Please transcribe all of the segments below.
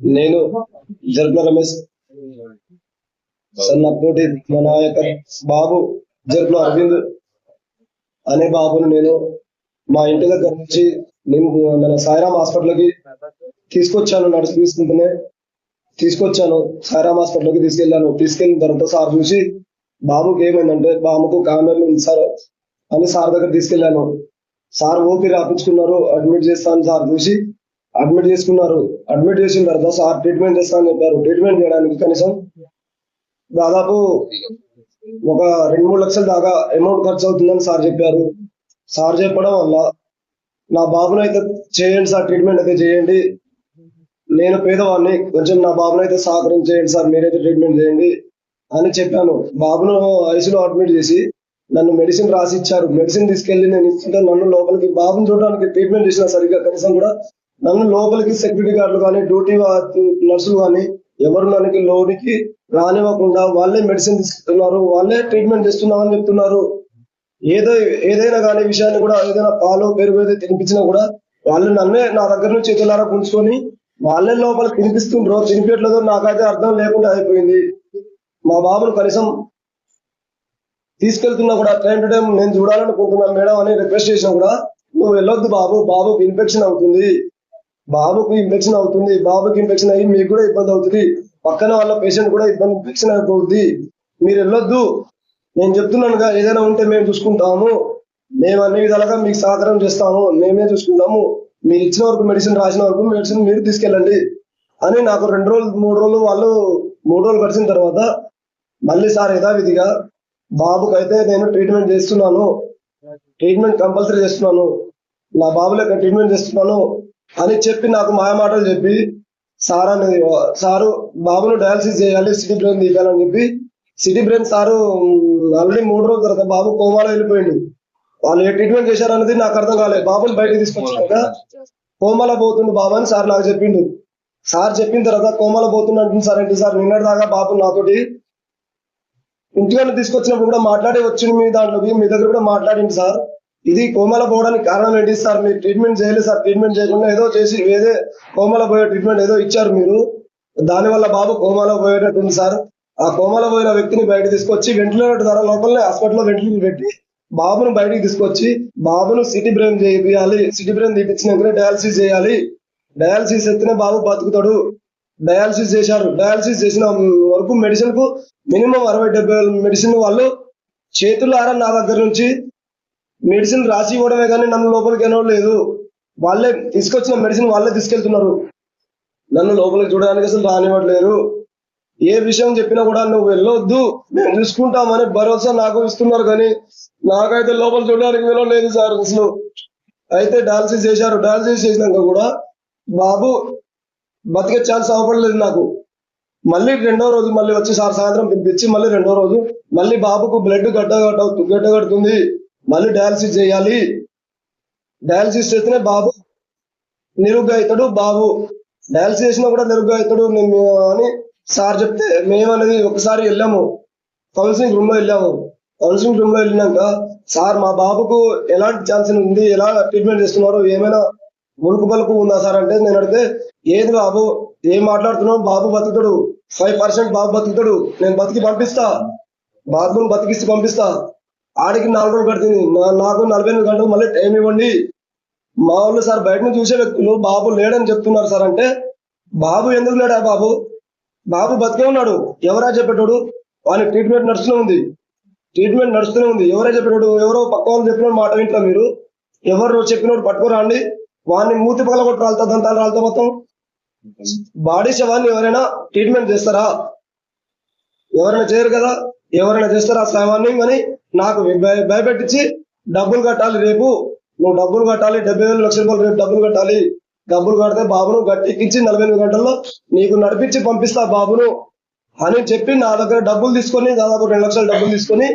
నేను జరుపుల రమేష్. సన్నప్పటి మన యొక్క బాబు జరుపుల అరవింద్ అనే బాబును నేను మా ఇంటి దగ్గర నుంచి నేను మన సాయిరామ్ హాస్పిటల్కి తీసుకొచ్చాను నడుచు తీసుకుంటూనే తీసుకొచ్చాను. సాయిరామ్ హాస్పిటల్కి తీసుకెళ్ళాను. తీసుకెళ్ళిన తర్వాత సార్ చూసి బాబుకి ఏమైందంటే బాబుకు కామెర్లు ఉంది సార్ అని సార్ దగ్గర తీసుకెళ్ళాను. సార్ ఓపీ రాపించుకున్నారు అడ్మిట్ చేస్తాను సార్ చూసి అడ్మిట్ చేసుకున్నారు. అడ్మిట్ చేసిన తర్వాత సార్ ట్రీట్మెంట్ చేస్తానని చెప్పారు. ట్రీట్మెంట్ చేయడానికి కనీసం దాదాపు ఒక రెండు మూడు లక్షల దాకా అమౌంట్ ఖర్చు అవుతుందని సార్ చెప్పారు. సార్ చెప్పడం వల్ల నా బాబును అయితే చేయండి సార్ ట్రీట్మెంట్ అయితే చేయండి. నేను పేదవాడిని కొంచెం నా బాబును అయితే సహకరించేయండి సార్ మీరైతే ట్రీట్మెంట్ చేయండి అని చెప్పాను. బాబును ఐసీలో అడ్మిట్ చేసి నన్ను మెడిసిన్ రాసి ఇచ్చారు మెడిసిన్ తీసుకెళ్ళి నేను ఇస్తుంటే నన్ను లోపలికి బాబుని చూడడానికి ట్రీట్మెంట్ చేసిన సరిగ్గా కనీసం కూడా నన్ను లోపలికి సెక్యూరిటీ గార్డులు కానీ డ్యూటీ నర్సులు కానీ ఎవరు నన్ను లోనికి రానివ్వకుండా వాళ్ళే మెడిసిన్ తీసుకుంటున్నారు వాళ్ళే ట్రీట్మెంట్ చేస్తున్నామని చెప్తున్నారు. ఏదో ఏదైనా కానీ విషయాన్ని కూడా ఏదైనా పాలు పెరుగు ఏదో తినిపించినా కూడా వాళ్ళు నన్నే నా దగ్గర నుంచి చేతులారా పుంజుకొని వాళ్ళే లోపల తినిపిస్తుండ్రో. తినిపించట్లేదో నాకైతే అర్థం లేకుండా అయిపోయింది. మా బాబును కనీసం తీసుకెళ్తున్నా కూడా టైం టు టైం నేను చూడాలనుకుంటున్నాను మేడం అని రిక్వెస్ట్ చేసినా కూడా నువ్వు వెళ్ళొద్దు బాబు బాబుకి ఇన్ఫెక్షన్ అవుతుంది. బాబుకి ఇన్ఫెక్షన్ అవుతుంది బాబుకి ఇన్ఫెక్షన్ అయ్యి మీకు కూడా ఇబ్బంది అవుతుంది. పక్కన వాళ్ళ పేషెంట్ కూడా ఇబ్బంది ఇన్ఫెక్షన్ అయిపోతుంది మీరు వెళ్ళొద్దు. నేను చెప్తున్నానుగా ఏదైనా ఉంటే మేము చూసుకుంటాము. మేము అన్ని విధాలుగా మీకు సహకారం చేస్తాము. మేమే చూసుకుంటాము. మీరు ఇచ్చిన వరకు మెడిసిన్ రాసిన వరకు మెడిసిన్ మీరు తీసుకెళ్ళండి అని నాకు రెండు రోజులు మూడు రోజులు వాళ్ళు మూడు రోజులు గడిచిన తర్వాత మళ్ళీ సార్ యథావిధిగా బాబుకైతే నేను ట్రీట్మెంట్ చేస్తున్నాను. ట్రీట్మెంట్ కంపల్సరీ చేస్తున్నాను. నా బాబు ట్రీట్మెంట్ చేస్తున్నాను. అని చెప్పి నాకు మాయ మాటలు చెప్పి సార్ అనేది సారు బాబును డయాలసిస్ చేయాలి సిటీ బ్రెయిన్ తీయాలని చెప్పి. సిటీ బ్రెయిన్ సారు ఆల్రెడీ మూడు రోజుల తర్వాత బాబు కోమాలో వెళ్ళిపోయిండు. వాళ్ళు ఏ ట్రీట్మెంట్ చేశారు అనేది నాకు అర్థం కాలేదు బాబుని బయటకు తీసుకొచ్చాక కోమాలో పోతుంది బాబు అని సార్ నాకు చెప్పిండు. సార్ చెప్పిన తర్వాత కోమాలో పోతుంది అంటుంది సార్ ఏంటి సార్? నిన్నటి దాకా బాబు నాతోటి ఇంటికన్నా తీసుకొచ్చినప్పుడు కూడా మాట్లాడి వచ్చింది మీ దాంట్లోకి మీ దగ్గర కూడా మాట్లాడింది సార్. ఇది కోమల పోవడానికి కారణం ఏంటి సార్? మీరు ట్రీట్మెంట్ చేయలేదు సార్. ట్రీట్మెంట్ చేయకుండా ఏదో చేసి ఏదే కోమల పోయే ట్రీట్మెంట్ ఏదో ఇచ్చారు మీరు. దాని వల్ల బాబు కోమాలో పోయేటట్టుంది సార్. ఆ కోమాలో పోయిన వ్యక్తిని బయట తీసుకొచ్చి వెంటిలేటర్ ద్వారా లోపలనే హాస్పిటల్లో వెంటిలేటర్ పెట్టి బాబును బయటికి తీసుకొచ్చి బాబును సిటీ బ్రెయిన్ చేయాలి సిటీ బ్రెయిన్ తీపించినాకనే డయాలసిస్ చేయాలి. డయాలసిస్ ఎత్తినే బాబు బతుకుతాడు. డయాలసిస్ చేశారు. డయాలసిస్ చేసిన వరకు మెడిసిన్కు మినిమం అరవై డెబ్బై మెడిసిన్ వాళ్ళు చేతులారా నా దగ్గర నుంచి మెడిసిన్ రాసి ఇవ్వడమే కానీ నన్ను లోపలికి లేదు వాళ్ళే తీసుకొచ్చిన మెడిసిన్ వాళ్ళే తీసుకెళ్తున్నారు. నన్ను లోపలికి చూడడానికి అసలు రానివ్వట్లేరు ఏ విషయం చెప్పినా కూడా నువ్వు వెళ్ళొద్దు. మేము చూసుకుంటామని భరోసా నాకు ఇస్తున్నారు కానీ నాకైతే లోపల చూడడానికి వెళ్ళలేదు సార్ అసలు. అయితే డయాలసిస్ చేశారు. డయాలసిస్ చేసినాక కూడా బాబు బతికే ఛాన్స్ అవ్వట్లేదు నాకు. మళ్ళీ రెండో రోజు మళ్ళీ వచ్చి సార్ సాయంత్రం పిలిపించి మళ్ళీ రెండో రోజు మళ్ళీ బాబుకు బ్లడ్ గడ్డ గడ్డ గడ్డ కడుతుంది మళ్ళీ డయాలసిస్ చేయాలి. డయాలసిస్ చేస్తేనే బాబు నిరుగ్గా అవుతాడు. బాబు డయాలసిస్ చేసినా కూడా నిరుగ్గా అవుతాడు మేము అని సార్ చెప్తే మేము అనేది ఒకసారి వెళ్ళాము. కౌన్సిలింగ్ రూమ్లో వెళ్ళాము. కౌన్సిలింగ్ రూమ్లో వెళ్ళినాక సార్ మా బాబుకు ఎలాంటి ఛాన్స్ ఉంది? ఎలా ట్రీట్మెంట్ చేస్తున్నారు? ఏమైనా ములుకు పలుకు ఉందా సార్ అంటే నేను అడిగితే ఏది బాబు ఏం మాట్లాడుతున్నావు? బాబు బతుకుతాడు. ఫైవ్ పర్సెంట్ బాబు బతుకుతాడు. నేను బతికి పంపిస్తా. బాబుని బతికిస్తే పంపిస్తా. ఆడికి నాలుగు రోజులు పడుతుంది. నాకు నలభై ఎనిమిది గంటలు మళ్ళీ టైం ఇవ్వండి. మా వాళ్ళు సార్ బయట నుంచి చూసే వ్యక్తులు బాబు లేడని చెప్తున్నారు సార్ అంటే బాబు ఎందుకు లేడా బాబు? బాబు బతికే ఉన్నాడు. ఎవరా చెప్పేటోడు వాని ట్రీట్మెంట్ నడుస్తూనే ఉంది. ట్రీట్మెంట్ నడుస్తూనే ఉంది. ఎవరే చెప్పినోడు ఎవరో పక్క వాళ్ళు చెప్పిన మాట వింటారు మీరు? ఎవరు చెప్పినోడు పట్టుకోరాండి వాడిని మూతి పగల కొట్టి రాలుతా దంతాలు రాలుతా మొత్తం బాడీ శవాన్ని ఎవరైనా ట్రీట్మెంట్ చేస్తారా? ఎవరైనా చేయరు కదా? ఎవరైనా చేస్తారా శవాన్ని? కానీ నాకు భయ- భయపెట్టించి డబ్బులు కట్టాలి రేపు. నువ్వు డబ్బులు కట్టాలి డెబ్బై వేలు లక్షల రూపాయలు రేపు డబ్బులు కట్టాలి. డబ్బులు కడితే బాబును గట్టెక్కించి నలభై ఎనిమిది గంటల్లో నీకు నడిపించి పంపిస్తా బాబును అని చెప్పి నా దగ్గర డబ్బులు తీసుకొని దాదాపు రెండు లక్షల డబ్బులు తీసుకొని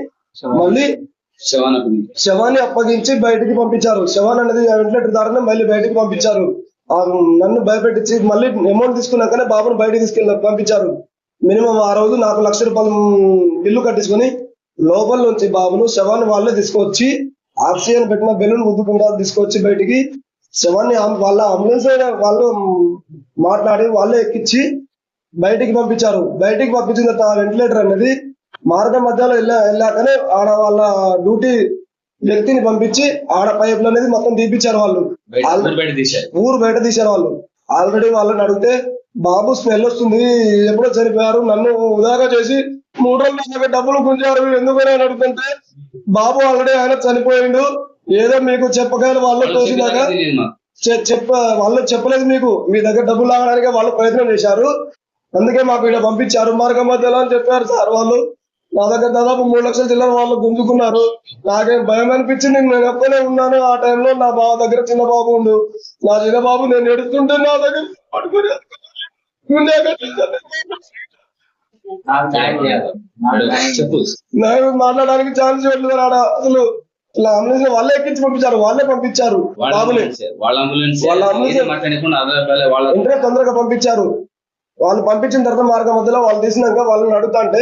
మళ్ళీ శవాన్ని అప్పగించి. బయటికి పంపించారు. శవాన్ని అనేది వెంటిలేటర్ ద్వారానే మళ్ళీ బయటికి పంపించారు. నన్ను భయపెట్టించి మళ్ళీ అమౌంట్ తీసుకున్నాకనే బాబును బయటికి తీసుకెళ్ళి పంపించారు. మినిమం ఆ రోజు నాకు లక్ష రూపాయలు బిల్లు కట్టించుకొని లోపల నుంచి బాబును శవాన్ని వాళ్ళే తీసుకొచ్చి ఆక్సిజన్ పెట్టిన బెలూన్ ఉద్దుకుండా తీసుకొచ్చి బయటికి శవాన్ని వాళ్ళ అంబులెన్స్ వాళ్ళు మాట్లాడి వాళ్ళే ఎక్కించి బయటికి పంపించారు. బయటికి పంపించిన తర్వాత వెంటిలేటర్ అనేది మార్గ మధ్యలో వెళ్ళా వెళ్ళాకనే ఆడ వాళ్ళ డ్యూటీ వ్యక్తిని పంపించి ఆడ పైపులు అనేది మొత్తం తీపిచ్చారు వాళ్ళు. ఊరు బయట తీశారు వాళ్ళు. ఆల్రెడీ వాళ్ళని అడిగితే బాబు స్మెల్ వస్తుంది ఎప్పుడో చనిపోయారు నన్ను ఉదాగా చేసి మూడు రోజులు నాకు డబ్బులు గుంజారు. ఎందుకని అని అడుగుతుంటే బాబు ఆల్రెడీ ఆయన చనిపోయిండు. ఏదో మీకు చెప్పగల వాళ్ళు తోసినాక. చె- చెప్ప వాళ్ళు చెప్పలేదు మీకు. మీ దగ్గర డబ్బులు లాగడానికి వాళ్ళు ప్రయత్నం చేశారు. అందుకే మాకు ఇక్కడ పంపించారు. మార్గం మధ్యలో అని చెప్పారు సార్ వాళ్ళు. నా దగ్గర దాదాపు మూడు లక్షల చిల్లర వాళ్ళు గుంజుకున్నారు. నాకేం భయం అనిపించింది. నేను ఒక్కనే ఉన్నాను. ఆ టైంలో నా బావ దగ్గర చిన్న బాబు ఉండు. నా చిన్న బాబు నేను ఎడుతుంటే నా దగ్గర. చెప్పు. నాకు మాట్లాడడానికి ఛాన్స్ ఆడ. అసలు ఇలా అంబులెన్స్ వాళ్ళే ఎక్కించి పంపించారు. వాళ్ళే పంపించారు. వాళ్ళ అంబులెన్స్ వాళ్ళ అంబులెన్స్ వెంటనే తొందరగా పంపించారు. వాళ్ళు పంపించిన తర్వాత మార్గం మధ్యలో వాళ్ళు తీసినాక వాళ్ళని అడుగుతా అంటే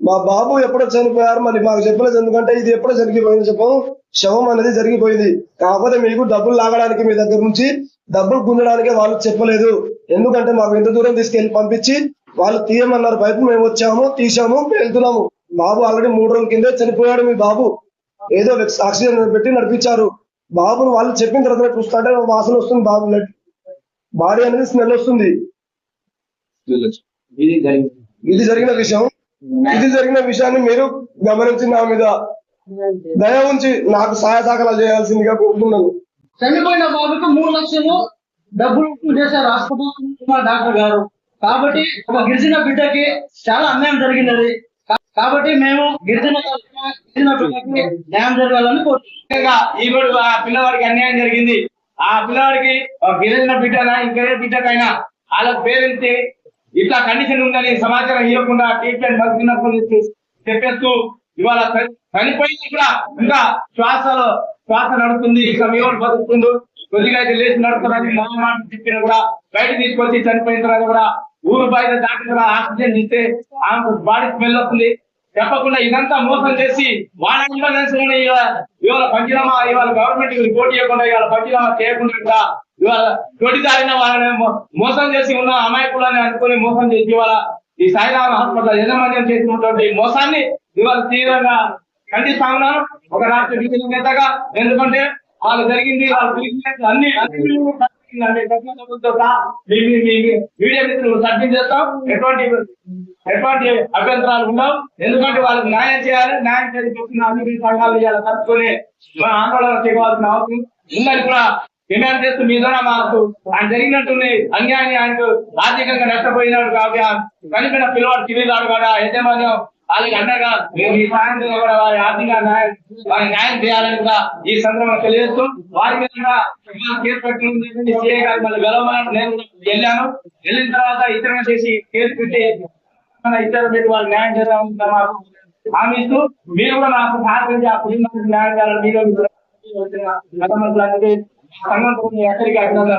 మా బాబు ఎప్పుడో చనిపోయారు. మరి మాకు చెప్పలేదు ఎందుకంటే ఇది ఎప్పుడో జరిగిపోయింది చెప్పము శవం అనేది జరిగిపోయింది. కాకపోతే మీకు డబ్బులు లాగడానికి మీ దగ్గర నుంచి డబ్బులు గుంజడానికి వాళ్ళు చెప్పలేదు. ఎందుకంటే మాకు ఇంత దూరం తీసుకెళ్ళి పంపించి వాళ్ళు తీయమన్నారు పైపు మేము వచ్చాము తీసాము వెళ్తున్నాము. బాబు ఆల్రెడీ మూడు రోజుల కిందే చనిపోయాడు మీ బాబు. ఏదో ఆక్సిజన్ పెట్టి నడిపించారు. బాబును వాళ్ళు చెప్పిన తర్వాత చూస్తుంటే వాసన వస్తుంది బాబు బాడీ అనేది స్మెల్ వస్తుంది. ఇది జరిగిన విషయం. ఇది జరిగిన విషయాన్ని మీరు గమనించి నా మీద దయ ఉంచి నాకు సహాయ సహకారాలు చేయాల్సిందిగా కోరుతున్నాను చనిపోయిన బాబుకి మూడు లక్షలు డబ్బులు చేశారు హాస్పిటల్ డాక్టర్ గారు. కాబట్టి ఒక గిరిజన బిడ్డకి చాలా అన్యాయం జరిగినది. కాబట్టి మేము గిరిజన గిరిజన బిడ్డకి న్యాయం జరగాలని కోరుతున్నాం. ఇప్పుడు ఆ పిల్లవాడికి అన్యాయం జరిగింది. ఆ పిల్లవాడికి ఒక గిరిజన బిడ్డనా ఇంకే బిడ్డకైనా వాళ్ళ పేరెంట్స్ ఇట్లా కండిషన్ ఉందని సమాచారం ఇవ్వకుండా ట్రీట్మెంట్ మగ్గినప్పుడు చెప్పేస్తూ ఇవాళ చనిపోయింది కూడా ఇంకా శ్వాసలో శ్వాస నడుతుంది ఇంకా ఎవరు బతుకుతుండు. కొద్దిగా అయితే లేచి నడుస్తుందని మా మాట చెప్పిన కూడా బయట తీసుకొచ్చి చనిపోయిన తర్వాత కూడా ఊరు బయట దాటిన ఆక్సిజన్ ఇస్తే ఆమె బాడీ స్మెల్ వస్తుంది. చెప్పకుండా ఇదంతా మోసం చేసి వాళ్ళ ఇంపార్టెన్స్ ఇవాళ పంచనామా ఇవాళ గవర్నమెంట్ రిపోర్ట్ చేయకుండా ఇవాళ పంచనామా చేయకుండా ఇవాళ ఇవాళ తొడిదారిన వాళ్ళని మోసం చేసి ఉన్న అమాయకులని అనుకుని మోసం చేసి ఇవాళ ఈ సాయిరామ హాస్పిటల్ యజమాన్యం చేసినటువంటి మోసాన్ని ఇవాళ తీవ్రంగా ఖండిస్తా ఉన్నాను ఒక రాష్ట్ర బీజేపీ నేతగా. ఎందుకంటే వాళ్ళు జరిగింది వాళ్ళు అన్ని మీడియా మిత్రులు సబ్మిట్ చేస్తాం. ఎటువంటి ఎటువంటి అభ్యంతరాలు ఉండవు. ఎందుకంటే వాళ్ళకి న్యాయం చేయాలి న్యాయం చేసిన అభివృద్ధి సంఘాలు ఇవాళ తప్పుకొని మన ఆందోళన చేయవలసిన అవసరం. ఉందని కూడా డిమాండ్ చేస్తూ మీ ద్వారా మాకు ఆయన జరిగినట్టుంది అన్యాయాన్ని ఆయనకు ఆర్థికంగా నష్టపోయినాడు కాబట్టి ఆ పిల్లవాడు చిరిదాడు కూడా యజమాన్యం వాళ్ళకి అండగా మేము ఈ సాయం కూడా వారి ఆర్థిక న్యాయం వారి న్యాయం చేయాలని కూడా ఈ సందర్భంగా తెలియజేస్తూ వారి మీద కూడా ఇవాళ కేసు పెట్టిన గారు మళ్ళీ వెళ్ళమని నేను వెళ్ళాను. వెళ్ళిన తర్వాత ఇతర చేసి కేసు పెట్టి ఇతర మీరు వాళ్ళు న్యాయం చేద్దామని మాకు హామీ ఇస్తూ మీరు కూడా నాకు సహకరించి ఆ కుటుంబానికి న్యాయం చేయాలని మీరు వచ్చిన గత మంత్రులందరికీ సంఘం ఎక్కడికి అభినందనలు.